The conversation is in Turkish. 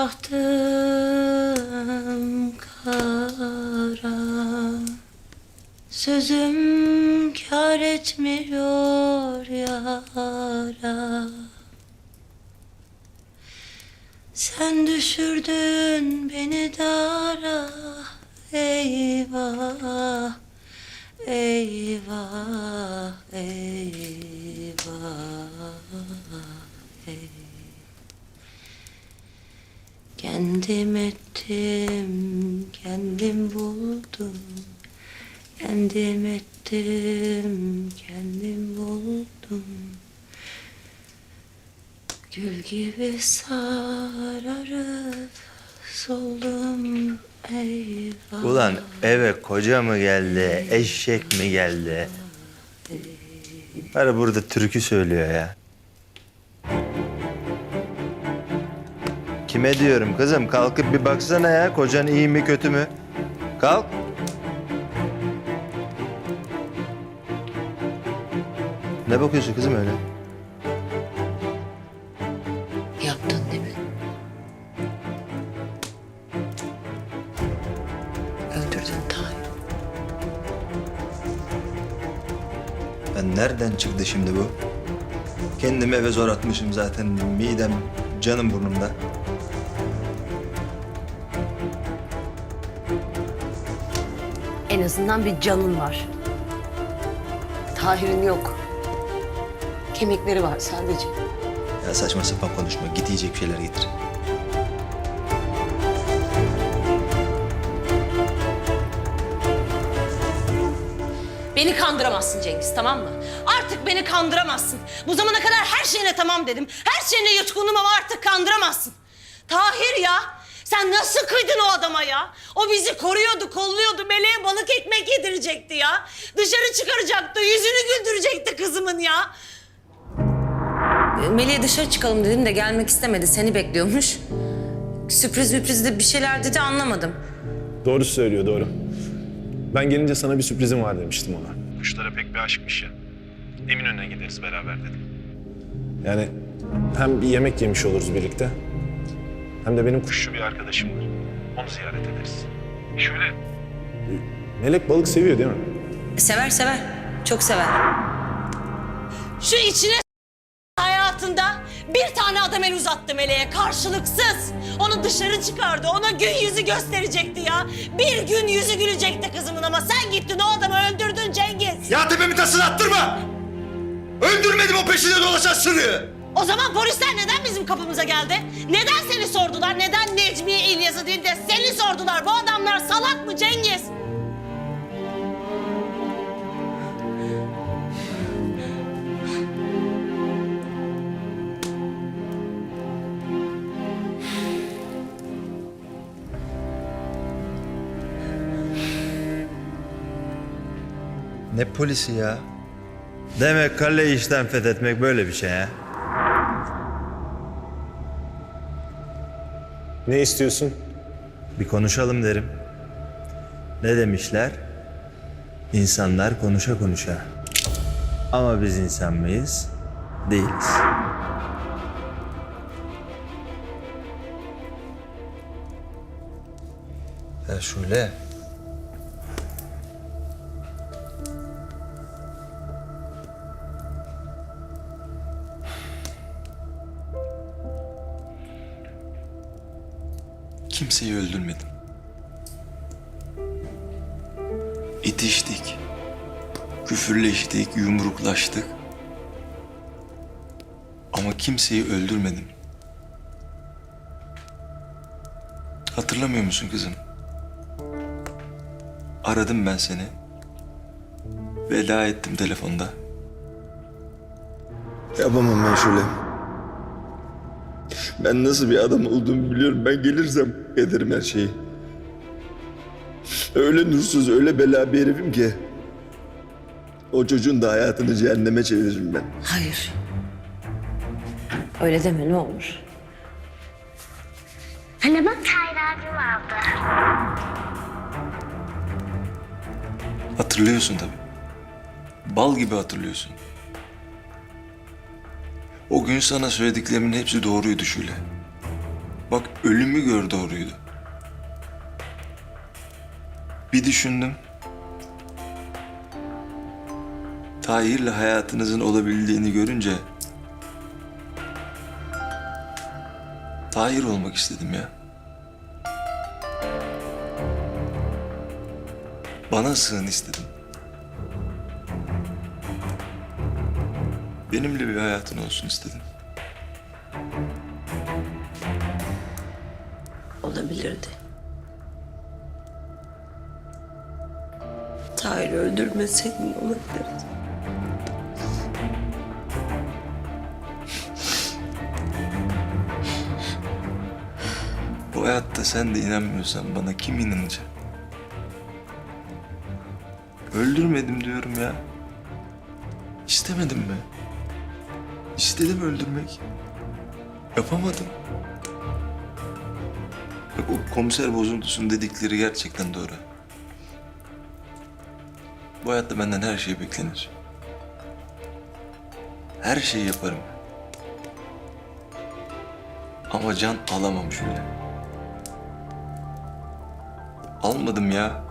bahtım kara. Sözüm kar etmiyor yara. Sen düşürdün beni dara. Eyvah Eyvah Eyvah ey. Kendim ettim Kendim buldum Kendim ettim Kendim buldum Gül gibi sararıp soldum eyvah. Ulan eve koca mı geldi, eşek mi geldi? Para burada türkü söylüyor ya. Kime diyorum kızım? Kalkıp bir baksana ya. Kocan iyi mi kötü mü? Kalk. Ne bakıyorsun kızım öyle? Yaptın değil mi? Öldürdün Tahir. Ben nereden çıktı şimdi bu? Kendimi eve zor atmışım zaten. Midem, canım burnumda. En azından bir canın var. Tahir'in yok. Kemikleri var sadece. Ya saçma sapan konuşma. Git yiyecek bir şeyler getir. Beni kandıramazsın Cengiz tamam mı? Artık beni kandıramazsın. Bu zamana kadar her şeyine tamam dedim. Her şeyine yutkundum ama artık kandıramazsın. Tahir ya sen nasıl kıydın o adama ya? O bizi koruyordu, kolluyordu. Meleğe balık ekmek yedirecekti ya. Dışarı çıkaracaktı, yüzünü güldürecekti kızımın ya. Melih'e dışarı çıkalım dedim de gelmek istemedi. Seni bekliyormuş. Sürpriz müpriz de bir şeyler dedi anlamadım. Doğru söylüyor doğru. Ben gelince sana bir sürprizim var demiştim ona. Kuşlara pek bir aşıkmış ya. Eminönü'ne gideriz beraber dedim. Yani hem bir yemek yemiş oluruz birlikte. Hem de benim kuşçu bir arkadaşım var. Onu ziyaret ederiz. Şöyle... Melek balık seviyor değil mi? Sever sever. Çok sever. Şu içine bir tane adam el uzattı Meleğe karşılıksız. Onu dışarı çıkardı. Ona gün yüzü gösterecekti ya. Bir gün yüzü gülecekti kızımın ama sen gittin o adamı öldürdün Cengiz. Ya tepemi tasını attırma! Öldürmedim o peşinde dolaşan sırrı! O zaman polisler neden bizim kapımıza geldi? Neden seni sordular? Neden Necmiye İlyas'ı değil de seni sordular? Bu adamlar Ne polisi ya? Demek kale işten fethetmek böyle bir şey ha? Ne istiyorsun? Bir konuşalım derim. Ne demişler? İnsanlar konuşa konuşa. Ama biz insan mıyız? Değiliz. Ya şöyle. Kimseyi öldürmedim. İtiştik. Küfürleştik, yumruklaştık. Ama kimseyi öldürmedim. Hatırlamıyor musun kızım? Aradım ben seni. Veda ettim telefonda. Yapamam ben şöyle. Ben nasıl bir adam olduğumu biliyorum. Ben gelirsem ederim her şeyi. Öyle nursuz, öyle bela bir herifim ki. O çocuğun da hayatını cehenneme çeviririm ben. Hayır. Öyle deme ne olur. Anne bak Tahir abim aldı. Hatırlıyorsun tabii. Bal gibi hatırlıyorsun. O gün sana söylediklerimin hepsi doğruydu Şule. Bak ölümü gör doğruydu. Bir düşündüm. Tahir'le hayatınızın olabildiğini görünce... Tahir olmak istedim ya. Bana sığın istedim. Benimle bir hayatın olsun istedim. Olabilirdi. Tahir'i öldürmeseydin olabilirdi. Bu hayatta sen de inanmıyorsan bana kim inanacak? Öldürmedim diyorum ya. İstemedim mi? İstedim öldürmek. Yapamadım. Bak o komiser bozuntusun dedikleri gerçekten doğru. Bu hayatta benden her şey beklenir. Her şeyi yaparım. Ama can alamam şöyle. Almadım ya.